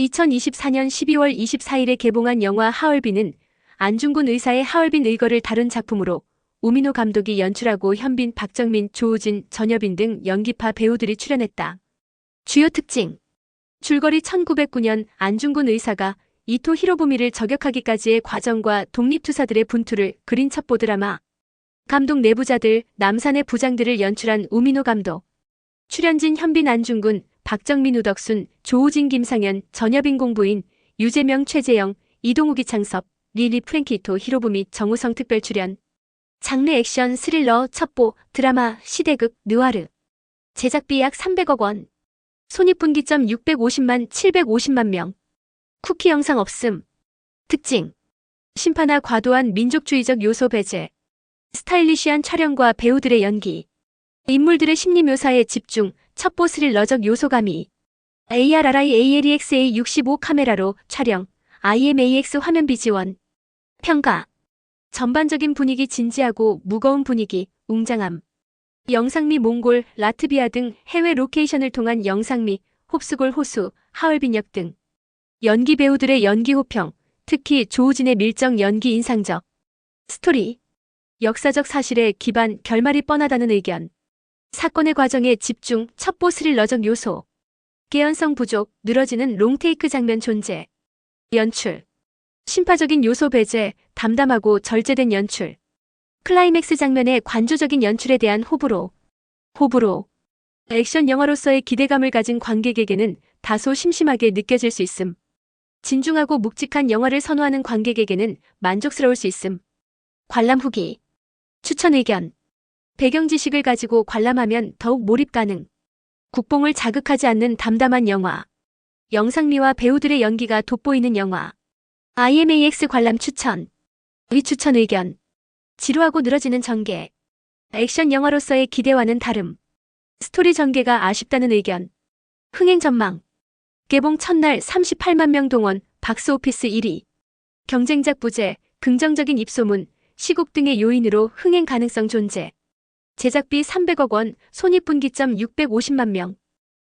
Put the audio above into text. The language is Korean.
2024년 12월 24일에 개봉한 영화 하얼빈은 안중근 의사의 하얼빈 의거를 다룬 작품으로 우민호 감독이 연출하고 현빈, 박정민, 조우진, 전여빈 등 연기파 배우들이 출연했다. 주요 특징. 줄거리 1909년 안중근 의사가 이토 히로부미를 저격하기까지의 과정과 독립투사들의 분투를 그린 첩보 드라마. 감독 내부자들, 남산의 부장들을 연출한 우민호 감독. 출연진 현빈 안중근, 박정민 우덕순, 조우진 김상현, 전여빈 공부인, 유재명 최재영, 이동욱이 창섭, 리리 프랭키토 히로부미 정우성 특별 출연. 장르 액션 스릴러 첩보 드라마 시대극 느와르. 제작비 약 300억 원. 손익분기점 650만 750만 명. 쿠키 영상 없음. 특징. 심파나 과도한 민족주의적 요소 배제. 스타일리시한 촬영과 배우들의 연기. 인물들의 심리 묘사에 집중 첩보 스릴러적 요소 가미 ARRI ALEXA 65 카메라로 촬영 IMAX 화면비 지원 평가. 전반적인 분위기 진지하고 무거운 분위기 웅장함. 영상미 몽골, 라트비아 등 해외 로케이션을 통한 영상미, 홉스골 호수, 하얼빈역 등 연기 배우들의 연기 호평, 특히 조우진의 밀정 연기 인상적 스토리. 역사적 사실에 기반 결말이 뻔하다는 의견 사건의 과정에 집중 첩보 스릴러적 요소. 개연성 부족 늘어지는 롱테이크 장면 존재. 연출. 심파적인 요소 배제 담담하고 절제된 연출. 클라이맥스 장면의 관조적인 연출에 대한 호불호. 호불호. 액션 영화로서의 기대감을 가진 관객에게는 다소 심심하게 느껴질 수 있음. 진중하고 묵직한 영화를 선호하는 관객에게는 만족스러울 수 있음. 관람 후기. 추천 의견 배경 지식을 가지고 관람하면 더욱 몰입 가능. 국뽕을 자극하지 않는 담담한 영화. 영상미와 배우들의 연기가 돋보이는 영화. IMAX 관람 추천. 위 추천 의견. 지루하고 늘어지는 전개. 액션 영화로서의 기대와는 다름. 스토리 전개가 아쉽다는 의견. 흥행 전망. 개봉 첫날 38만 명 동원, 박스 오피스 1위. 경쟁작 부재, 긍정적인 입소문, 시국 등의 요인으로 흥행 가능성 존재. 제작비 300억 원, 손익분기점 650만 명.